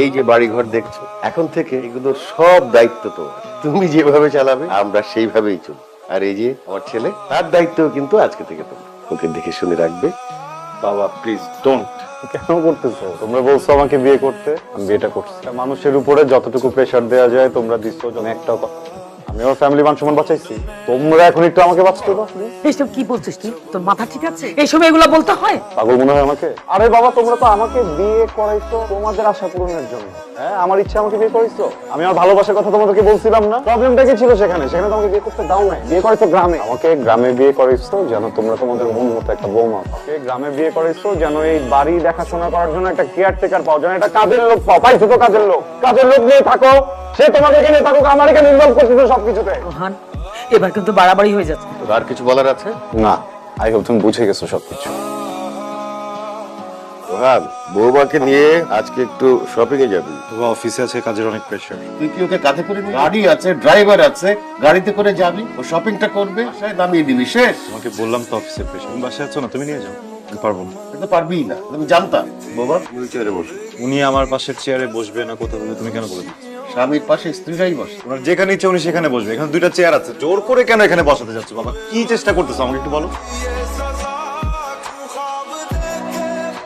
এই যে বাড়ি ঘর দেখছ এখন থেকে এগুলো সব দায়িত্ব তো তুমি যেভাবে চালাবে আমরা সেইভাবেই চলি আর এই যে আমার ছেলে তার দায়িত্ব কিন্তু আজকে থেকে তোমার। ওকে দেখে শুনে রাখবে। বাবা প্লিজ ডোন্ট কেন করতেছো? তোমরা বলছো আমাকে বিয়ে করতে। আমি বিয়েটা করছি। মানুষের উপরে যতটুকু প্রেশার দেওয়া যায় তোমরা দিচ্ছ একটা একটাও কথা। আমি আমার ফ্যামিলি মান সম্মান বাঁচাইছি। তোমরা এখন একটু আমাকে বাঁচতে দাও এইসব কি বলছিস তুই? তোর মাথা ঠিক আছে? এইসব এগুলো বলতে হয়? পাগল মনে হয় আমাকে? আরে বাবা তোমরা তো আমাকে বিয়ে করাইছো তোমাদের আশা পূরণের জন্য। হ্যাঁ আমার ইচ্ছা আমাকে বিয়ে করাইছো। আমি আমার ভালোবাসার কথা তোমাদেরকে বলছিলাম না। প্রবলেমটা কি ছিল সেখানে? সেখানে তোমাকে বিয়ে করতে দাও নাই। বিয়ে করাইছো গ্রামে। আমাকে গ্রামে বিয়ে করাইছো যেন তোমরা তোমাদের মন মতো একটা বৌমা পাও। আমাকে গ্রামে বিয়ে করাইছো যেন এই বাড়ি দেখাশোনা করার জন্য একটা কেয়ার টেকার পাও যেন একটা কাজের লোক পাও। পাইছো তো কাজের লোক? কাজের লোক নিয়ে থাকো। সে তোমাকে এখানে থাকুক আমার এখানে ইনভলভ করতেছে সবকিছুতে। রোহান এবার কিন্তু বাড়াবাড়ি হয়ে যাচ্ছে। তোর আর কিছু বলার আছে? না আই হোপ তুমি বুঝে গেছো সবকিছু। রোহান বৌমাকে নিয়ে আজকে একটু শপিং এ যাবি। বাবা অফিসে আছে কাজের অনেক প্রেশার তুই কি ওকে কাঁধে করে নিবি? গাড়ি আছে ড্রাইভার আছে গাড়িতে করে যাবি ও শপিংটা করবে বাসায় নামিয়ে দিবি শেষ। তোমাকে বললাম তো অফিসের প্রেশার তুমি বাসায় আছো না তুমি নিয়ে যাও। আমি পারব না। তুই তো পারবি না আমি জানতাম। বাবা তুই চেয়ারে বসে। উনি আমার পাশের চেয়ারে বসবে না কোথাও তুমি কেন বলে দিচ্ছ? স্বামীর পাশে স্ত্রীরাই বসে। ওনার যেখানে ইচ্ছে উনি সেখানে বসবে। এখানে দুইটা চেয়ার আছে। জোর করে কেন এখানে বসাতে যাচ্ছ বাবা? কি চেষ্টা করতেছো আমাকে একটু বলো।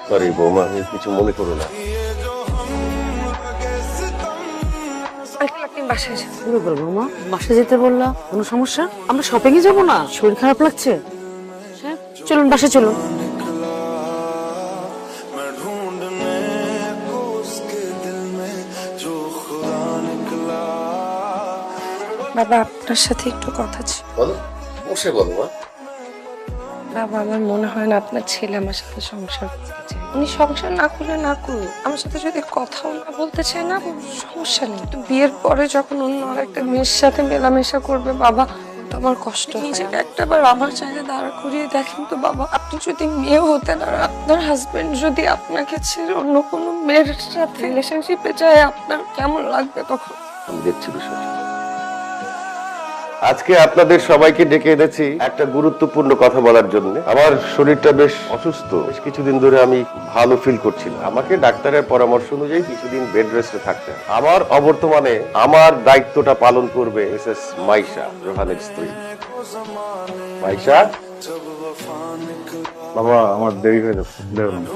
সরি বৌমা আমি কিছু মনে করো না। বাসায় মা বাসা যেতে বললা? কোনো সমস্যা? আমরা শপিং এ যাব না। শরীর খারাপ লাগছে? হ্যাঁ, চলুন বাসায় চলুন। বাবা আপনার সাথে একটু কথা ছিল। বলো বসে বলো মা। বাবা আমার মনে হয় না আপনার ছেলে আমার সাথে সংসার করতে চায়। উনি সংসার না করলে না করুক। আমার সাথে যদি কথাও না বলতে চায় না সমস্যা নেই। তো বিয়ের পরে যখন অন্য আরেকটা মেয়ের সাথে মেলামেশা করবে বাবা তো আমার কষ্ট। নিজেকে একটাবার আমার জায়গায় দাঁড়া করিয়ে দেখেন তো বাবা আপনি যদি মেয়ে হতেন আর আপনার হাজবেন্ড যদি আপনাকে ছেড়ে অন্য কোনো মেয়ের সাথে রিলেশনশিপে যায় আপনার কেমন লাগবে তখন? আমি দেখছি বিষয়টা। আজকে আপনাদের সবাইকে ডেকে এনেছি একটা গুরুত্বপূর্ণ কথা বলার জন্য। আমার শরীরটা বেশ অসুস্থ। বেশ কিছুদিন ধরে আমি ভালো ফিল করছিলাম। আমাকে ডাক্তারের পরামর্শ অনুযায়ী কিছুদিন বেড রেস্টে থাকতে হবে। আমার অবর্তমানে আমার দায়িত্বটা পালন করবে এস এস মাইশা রোহানের স্ত্রী। মাইশা? বাবা আমার দেরি হয়ে যাচ্ছে। বেরোনো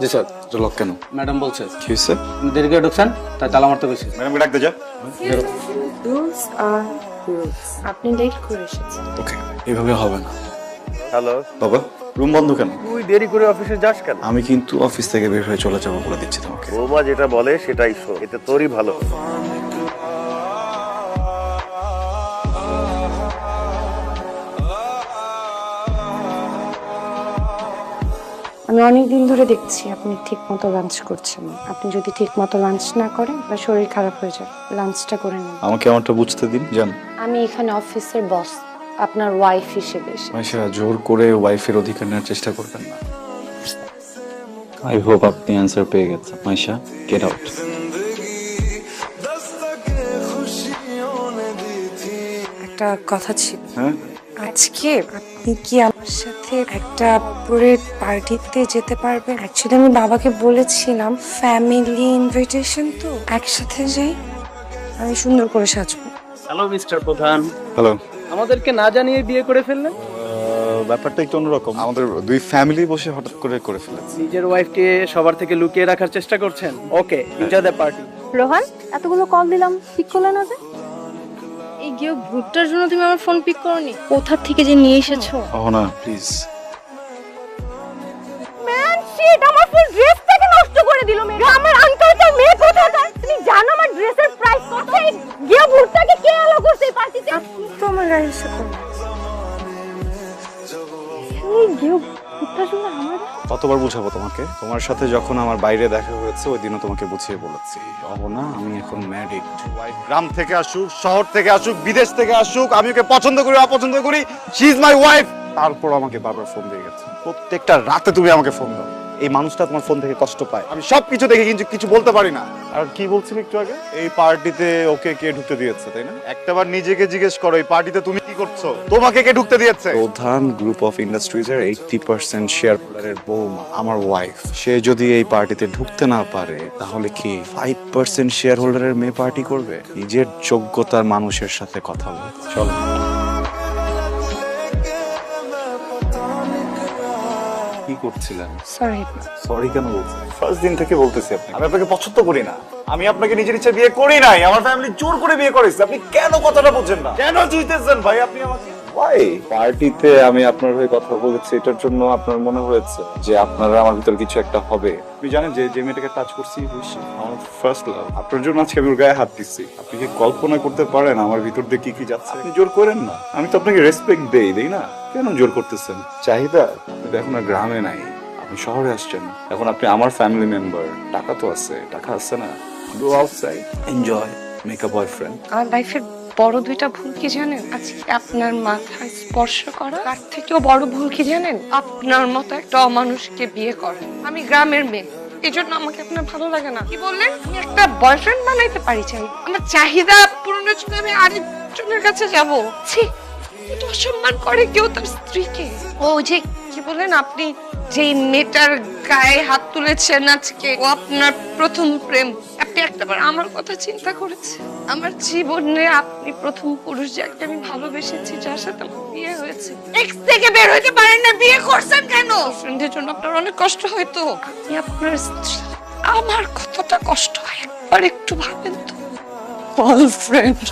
জি স্যার। লক কেন? ম্যাডাম বলছে। কি হয়েছে? দেরি করে ঢুকছেন তাই তালা মারতে গেছি ম্যাডামকে ডাকতে যা। রুলস আর রুলস আপনি লেট করে এসেছেন। ওকে এভাবে হবে না। হ্যালো বাবা রুম বন্ধ কেন? তুই দেরি করে অফিসে যাস কেন? আমি কিন্তু অফিস থেকে বের হয়ে চলে যাব বলে দিচ্ছি তোমাকে। বৌমা যেটা বলে সেটাই শো এতে তোরই ভালো আমি অনেক দিন ধরে দেখছি আপনি ঠিক মতো লাঞ্চ করছেন না। আপনি যদি ঠিক মতো লাঞ্চ না করেন বা শরীর খারাপ হয়ে যায় লাঞ্চটা করে নিন। আমাকে আমারটা বুঝতে দিন জান। আমি এখানে অফিসের বস আপনার ওয়াইফ হিসেবে মাইশা জোর করে ওয়াইফের অধিকার নেওয়ার চেষ্টা করবেন না। আই হোপ আপনি অ্যান্সার পেয়ে গেছেন। মাইশা গেট আউট একটা কথা ছিল। হ্যাঁ? আজকে আপনি কি আমার সাথে একটা পরে পার্টিতে যেতে পারবে। অ্যাকচুয়ালি আমি বাবাকে বলেছিলাম ফ্যামিলি ইনভিটেশন তো একসাথে যাই আমি সুন্দর করে সাজবো। হ্যালো মিস্টার প্রধান হ্যালো আমাদেরকে না জানিয়ে বিয়ে করে ফেললেন? ব্যাপারটা একটু অন্যরকম। আমাদের দুই ফ্যামিলি বসে হঠাৎ করে করে ফেলেছে। নিজের ওয়াইফকে সবার থেকে লুকিয়ে রাখার চেষ্টা করছেন? Okay enjoy the party Rohan এতগুলো কল দিলাম ঠিক করলেন না যে এই গিয়ে গ্রুপটার জন্য তুমি আমার ফোন পিক করনি? কোথা থেকে যে নিয়ে এসেছ? ও না প্লিজ ম্যান শিট আমার ফুল ড্রেসটাকে নষ্ট করে দিল মেয়ে। আমার আঙ্কেলটার মেয়ে কোথাকার? তুমি জানো আমার ড্রেসের প্রাইস কত? এই গিয়ে ভুট্টাকে কে এলো করছে পার্টিতে তো? আমার গাড়ির কতবার বুঝাবো তোমাকে? তোমার সাথে যখন আমার বাইরে দেখা হয়েছে ওই দিনও তোমাকে বুঝিয়ে বলেছি। না আমি এখন ম্যারিড গ্রাম থেকে আসুক শহর থেকে আসুক বিদেশ থেকে আসুক আমি ওকে পছন্দ করি অপছন্দ করি শি ইজ মাই ওয়াইফ তারপর আমাকে বারবার ফোন দিয়ে গেছে। প্রত্যেকটা রাতে তুমি আমাকে ফোন দাও। এই মানুষটা তোমার ফোন থেকে কষ্ট পায়। আমি সবকিছু দেখে কিন্তু কিছু বলতে পারি না। আর কি বলছিলি একটু আগে? এই পার্টিতে ওকে কে ঢুকতে দিয়েছে তাই না? একটাবার নিজেকে জিজ্ঞেস করো এই পার্টিতে তুমি কি করছ? তোমাকে কে ঢুকতে দিয়েছে? প্রধান গ্রুপ অফ ইন্ডাস্ট্রিজ এর এইটটি পার্সেন্ট শেয়ার হোল্ডারের বৌমা আমার ওয়াইফ সে যদি এই পার্টিতে ঢুকতে না পারে তাহলে কি ফাইভ পার্সেন্ট শেয়ার হোল্ডারের মেয়ে পার্টি করবে? নিজের যোগ্যতার মানুষের সাথে কথা বল চলো। কি করছিলেন? সরি সরি কেন বলছেন? ফার্স্ট দিন থেকে বলতেছি আপনি আমি আপনাকে পছন্দ করি না। আমি আপনাকে নিজের ইচ্ছে বিয়ে করি নাই। আমার ফ্যামিলি জোর করে বিয়ে করেছে। আপনি কেন কথাটা বুঝছেন না? কেন চুইতেছেন ভাই? আপনি আমাকে ভাই পার্টিতে আমি আপনার হয়ে কথা বলেছি। এটার জন্য আপনার মনে হয়েছে যে আপনারা আমার ভিতর কিছু একটা হবে? আপনি জানেন যে যে মেয়েটাকে টাচ করছি আমার ফার্স্ট লাভ আপনার জন্য আজকে আমি ওর গায়ে হাত দিচ্ছি আপনি কি কল্পনা করতে পারেন আমার ভিতর দিয়ে কি কি যাচ্ছে? আপনি জোর করেন না। আমি তো আপনাকে রেসপেক্ট দেই দেই না? কেন জোর করতেছেন? চাহিদা? এখন আর গ্রামে নাই। আপনি শহরে আসছেন। এখন আপনি আমার ফ্যামিলি মেম্বার টাকা তো আছে। টাকা আছে না? Go outside enjoy make a boyfriend আমার লাইফের বড় দুইটা ভুল কি জানেন? আজকে আপনার মাথায় স্পর্শ করা। তার থেকেও বড় ভুল কি জানেন? আপনার মতো একটা অমানুষকে বিয়ে করা। আমি গ্রামের মেয়ে। এই জন্য আমাকে আপনার ভালো লাগে না। কি বললেন? আমি একটা বয়ফ্রেন্ড বানাইতে পারি চাই। আমার চাহিদা পূরণের জন্য আমি আরেকজনের কাছে যাব। ছি! কত অসম্মান করে কেউ তার স্ত্রীকে। ও যে কি বলেন আপনি যেই মেয়েটার গায়ে হাত তুলেছেন আজকে ও আপনার প্রথম প্রেম। আপনি একটাবার আমার কথা চিন্তা করেছেন? আমার জীবনে আপনি প্রথম পুরুষ যাকে আমি ভালোবেসেছি যার সাথে আমার বিয়ে হয়েছে। এক্স থেকে বের হইতে পারেন না বিয়ে করছেন কেন? ফ্রেন্ডের জন্য আপনার অনেক কষ্ট হয়তো আপনি আপনার স্ত্রী আমার কতটা কষ্ট হয় একবার একটু ভাবেন তো। ফ্রেন্ড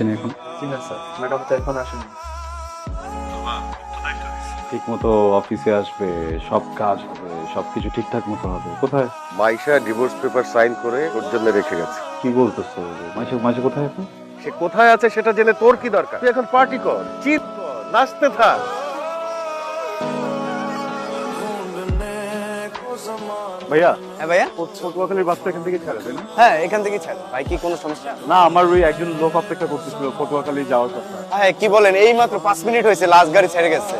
আসেনি এখন। ঠিক আছে ম্যাডাম তো এখন আসেনি। ঠিক মতো অফিসে আসবে সব কাজ হবে সবকিছু ঠিকঠাক মতো হবে। কোথায়? মাইশা ডিভোর্স পেপার সাইন করে ওর জন্য রেখে গেছে। কি বলতেছো? মাইশা মাইশা কোথায় এখন? সে কোথায় আছে সেটা জেনে তোর কি দরকার? তুই এখন পার্টি কর চিপ কর নাচতে থাক। ভাইয়া হ্যাঁ ভাইয়া? পটুয়াখালীর বাসটা এখান থেকে ছাড়ে তাই না? হ্যাঁ এখান থেকে ছাড়। ভাই কি কোনো সমস্যা? না আমার ওই একজন লোক অপেক্ষা করতেছিল পটুয়াখালী যাওয়ার কথা। হ্যাঁ কি বলেন? এই মাত্র পাঁচ মিনিট হয়েছে লাস্ট গাড়ি ছেড়ে গেছে।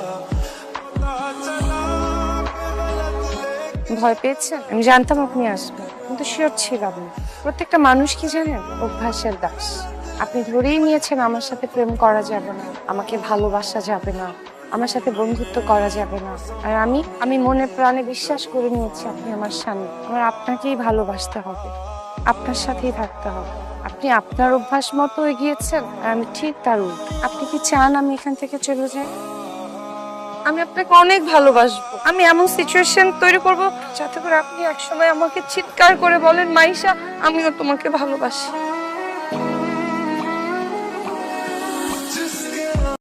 ভয় পেয়েছেন আমি জানতাম আপনি আসবেন কিন্তু শিওর ছিলাম না। প্রত্যেকটা মানুষ কি জানেন? অভ্যাসের দাস। আপনি ধরেই নিয়েছেন আমার সাথে প্রেম করা যাবে না আমাকে ভালোবাসা যাবে না। আমার সাথে বন্ধুত্ব করা যাবে না। আর আমি আমি মনে প্রাণে বিশ্বাস করে নিয়েছি আপনি আমার স্বামী। আমার আপনাকেই ভালোবাসতে হবে। আপনার সাথেই থাকতে হবে। আপনি আপনার অভ্যাস মতো এগিয়েছেন, আর আমি ঠিক তার আপনি কি চান আমি এখান থেকে চলে যাই? আমি আপনাকে অনেক ভালোবাসবো। আমি এমন সিচুয়েশন তৈরি করব যাতে করে আপনি একসময় আমাকে চিৎকার করে বলেন, মাইশা, আমিও তোমাকে ভালোবাসি।